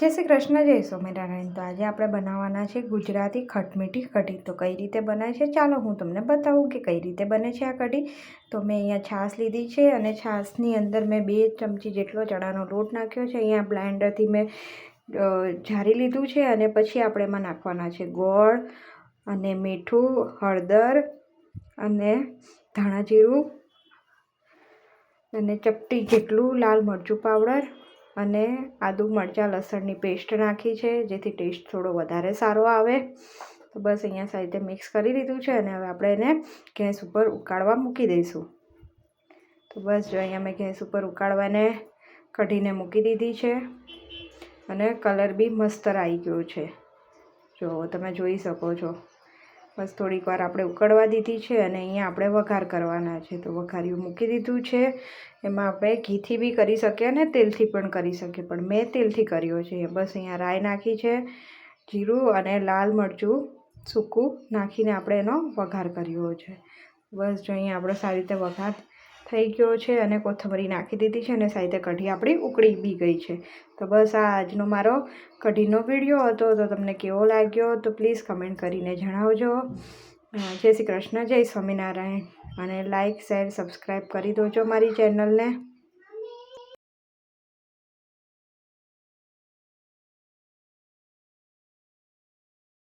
જય શ્રી કૃષ્ણ, જય સ્વામિનારાયણ. તો આજે આપણે બનાવવાના છે ગુજરાતી ખટમીઠી કઢી. તો કઈ રીતે બને છે? ચાલો હું તમને બતાવું કે કઈ રીતે બને છે આ કઢી. તો મેં અહીંયા છાશ લીધી છે અને છાશની અંદર મેં બે ચમચી જેટલો ચણાનો લોટ નાખ્યો છે. અહીંયા બ્લાઇન્ડરથી મેં જારી લીધું છે અને પછી આપણે એમાં નાખવાના છે ગોળ અને મીઠું, હળદર અને ધાણા જીરું અને ચપટી જેટલું લાલ મરચું પાવડર. અને આદુ મરચાં લસણની પેસ્ટ નાખી છે, જેથી ટેસ્ટ થોડો વધારે સારો આવે. તો બસ અહીંયા સાઈડે મિક્સ કરી લીધું છે અને હવે આપણે એને ગેસ ઉપર ઉકાળવા મૂકી દઈશું. તો બસ જો અહીંયા મેં ગેસ ઉપર ઉકાળવાને કઢીને મૂકી દીધી છે અને કલર બી મસ્ત આવી ગયો છે. જો તમે જોઈ શકો છો. બસ થોડીક વાર આપણે ઉકળવા દીધી છે અને અહીંયા આપણે વઘાર કરવાના છે. તો વઘાર્યું મૂકી દીધું છે. એમાં આપણે ઘીથી બી કરી શકીએ અને તેલથી પણ કરી શકીએ. પણ મેં તેલથી કર્યો છે. બસ અહીંયા રાઈ નાખી છે, જીરું અને લાલ મરચું સૂકું નાખીને આપણે એનો વઘાર કર્યો છે. બસ જો અહીંયા આપણે સારી રીતે વઘાર થઈ ગયો છે અને કોથમરી નાખી દીધી છે અને સાથે કઢી આપણી ઉકળી બી ગઈ છે. તો બસ આ આજનો મારો કઢીનો વીડિયો હતો. તો તમને કેવો લાગ્યો તો પ્લીઝ કમેન્ટ કરીને જણાવજો. જય શ્રી કૃષ્ણ, જય સ્વામિનારાયણ. અને લાઇક શેર, સબસ્ક્રાઈબ કરી દોજો મારી ચેનલને.